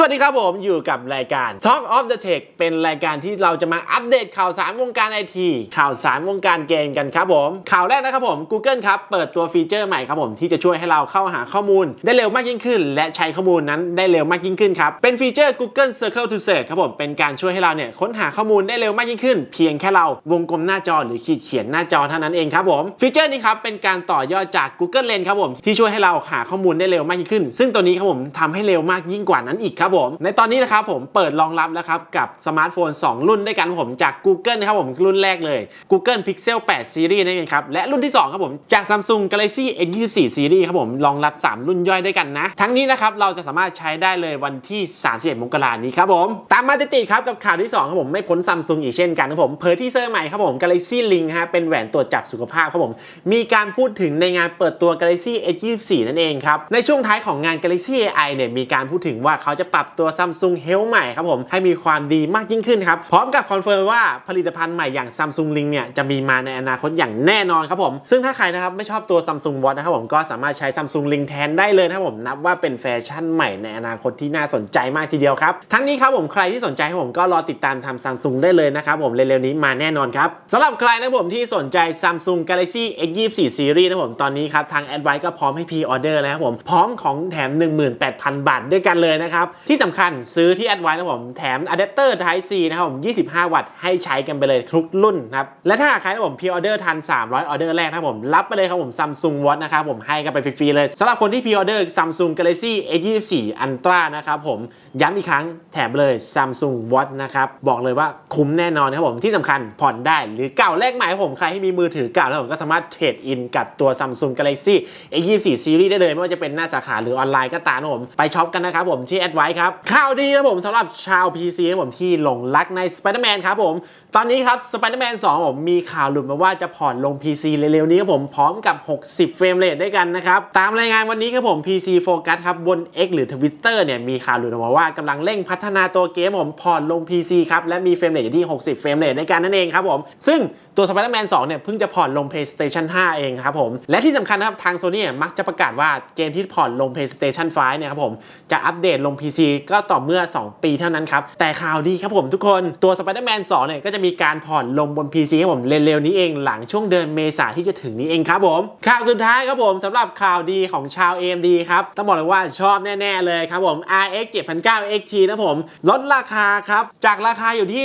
สวัสดีครับผมอยู่กับรายการ Talk of the Tech เป็นรายการที่เราจะมาอัปเดตข่าวสารวงการไอทีข่าวสารวงการเกมกันครับผม ข่าวแรกนะครับผม Google ครับ เปิดตัวฟีเจอร์ใหม่ครับผมที่จะช่วยให้เราเข้าหาข้อมูล ได้เร็วมากยิ่งขึ้น และใช้ข้อมูลนั้นได้เร็วมากยิ่งขึ้นครับ เป็นฟีเจอร์ Google Circle to Search ครับผมเป็นการช่วยให้เราเนี่ยค้นหาข้อมูลได้เร็วมากยิ่งขึ้น เพียงแค่เราวงกลมหน้าจอหรือขีดเขียนหน้าจอเท่านั้นเองครับผมฟีเจอร์นี้ครับเป็นการต่อยอดจาก Google Lens ครับผมที่ช่วยให้เราหาข้อมูลได้เร็วมากยิ่งขึ้น ซึ่งตัวนี้ครับผมทำให้เร็วมากยิ่งกว่านั้นอีกครับผม ในตอนนี้นะครับผมเปิดรองรับแล้วครับกับสมาร์ทโฟน 2 รุ่นด้วยกันผมจาก Google นะครับผมรุ่นแรกเลย Google Pixel 8 Series นั่นเองครับ และรุ่นที่ 2 ครับผมจาก Samsung Galaxy S24 Series ครับผมรองรับ 3 รุ่นย่อยด้วยกันนะ ทั้งนี้นะครับเราจะสามารถใช้ได้เลยวันที่ 31 มกราคมนี้ครับผม ตามมาติดๆครับกับข่าวที่2ครับผมไม่พ้น Samsung อีกเช่นกันครับผมเผยที่เซอร์ใหม่ครับผม Galaxy Link ฮะเป็นแหวนตรวจจับสุขภาพครับผมมีการพูดถึงในงานเปิดตัว Galaxy S24 นั่นเองครับในช่วงท้ายของงาน Galaxy AI เนี่ยมีการพูดถึงว่าเขาจะปรับตัว Samsung Health ใหม่ครับผมให้มีความดีมากยิ่งขึ้นครับ พร้อมกับคอนเฟิร์มว่าผลิตภัณฑ์ใหม่อย่าง Samsung Link เนี่ยจะมีมาในอนาคตอย่างแน่นอนครับผม ซึ่งถ้าใครนะครับไม่ชอบตัว Samsung Watch นะครับผมก็สามารถใช้ Samsung Link แทนได้เลยนะครับผมนับว่าเป็นแฟชั่นใหม่ในอนาคตที่น่าสนใจมากทีเดียวครับทั้งนี้ครับผมใครที่สนใจครับผมก็รอติดตามทำ Samsung ได้เลยนะครับผมเร็วๆนี้มาแน่นอนครับสำหรับใครนะครับผมที่สนใจ Samsung Galaxy S24 Series นะครับผมตอนนี้ครับทาง Advice ก็พร้อมให้ Pre Order แล้วครับผมพร้อมของแถม 18,000 บาทด้วยกันเลยนะครับที่สำคัญซื้อที่ Advice นะผมแถมอะแดปเตอร์ Type C นะครับผม 25 วัตต์ให้ใช้กันไปเลยทุกรุ่นครับและถ้าหากใครนะผม Pre Order ทัน 300 ออเดอร์แรกนะผมรับไปเลยครับผม Samsung Watch นะครับผมให้กันไปฟรีๆเลยสำหรับคนที่ Pre Order Samsung Galaxy S24 Ultra นะครับผมย้ำอีกครั้งแถมเลย Samsung Watch นะครับบอกเลยว่าคุ้มแน่นอนนะครับผมที่สำคัญผ่อนได้หรือเก่าแลกใหม่ผมใครที่มีมือถือเก่าแล้วผมก็สามารถเทรดอินกับตัว Samsung Galaxy A24 Series ได้เลยไม่ว่าจะเป็นหน้าสาขาหรือออนไลน์ก็ตามนะผมไปช็อปกันนะครับผมที่ Advice ครับ ข่าวดีครับผมสำหรับชาว PC ผมที่หลงรักใน Spider-Man ครับผม ตอนนี้ครับ Spider-Man 2 ผมมีข่าวหลุดมาว่าจะผ่อนลง PC เร็วๆนี้ครับผมพร้อมกับ 60 เฟรมเรทด้วยกันนะครับ ตามรายงานวันนี้ครับผม PC Focus ครับบน X หรือ Twitter เนี่ยมีข่าวหลุดออกมาว่ากำลังเร่งพัฒนาตัวเกมผมผ่อนลง PC ครับและมีเฟรมเรทอยู่ที่ 60 เฟรมเรทด้วยกันนั่นเองครับผมซึ่งตัว Spider-Man 2 เนี่ยเพิ่งจะผ่อนลง PlayStation 5 เองครับผมและที่สำคัญนะครับทาง Sony เนี่มักจะประกาศว่าเกมที่ผ่อนลง PlayStation 5 เนี่ยครับผมจะอัปเดตลง PC ก็ต่อเมื่อ 2 ปีเท่านั้นครับ แต่ข่าวดีครับผมทุกคนตัว Spider-Man 2เนี่ยก็จะมีการผ่อนลงบน PC ครับผมเร็วๆนี้เองหลังช่วงเดือนเมษาที่จะถึงนี้เองครับผมข่าวสุดท้ายครับผมสำหรับข่าวดีของชาว AMD ครับต้องบอกเลยว่าชอบแน่ๆเลยครับผม RX 7009 XT นะผมลดราคาครับจากราคาอยู่ที่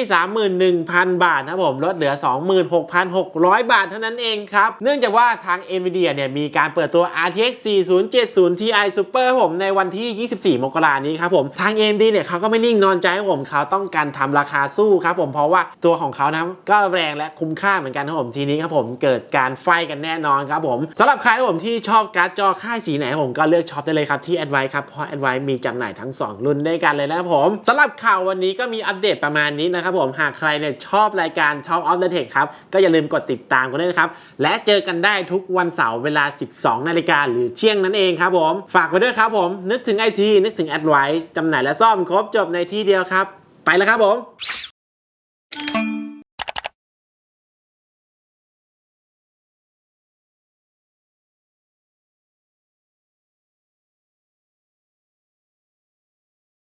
31,000 บาทนะครับผมลดเหลือ 26,600 บาทเท่านั้นเองครับเนื่องจากว่าทาง Nvidia เนี่ยมีการเปิดตัว RTX 4070 Ti Super ครับผมในวันที่ 24 มกราคมนี้ครับผมทาง AMD เนี่ยเขาก็ไม่นิ่งนอนใจครับผมเขาต้องการทำราคาสู้ครับผมเพราะว่าตัวของเขานะก็แรงและคุ้มค่าเหมือนกันครับผมทีนี้ครับผมเกิดการไฟกันแน่นอนครับผมสำหรับใครครับผมที่ชอบการ์ดจอค่ายสีไหนผมก็เลือกช็อปได้เลยครับที่ Advice ครับเพราะ Advice มีจำหน่ายทั้ง 2 รุ่นด้วยกันเลยนะครับผมสำหรับข่าววันนี้ก็มีอัปเดตประมาณนี้นะครับผมหากใครเนี่ยชอบรายการ Talk of the Tech ครับก็อย่าลืมกดติดตามกันด้วยนะครับและเจอกันได้ทุกวันเสาร์เวลา 12 นาฬิกาหรือเที่ยงนั่นเองครับผมฝากไว้ด้วยครับผมนึกถึงไอทีนึกถึง Advice จำหน่ายและซ่อมครบจบในที่เดียวครับ ไปแล้วครับผม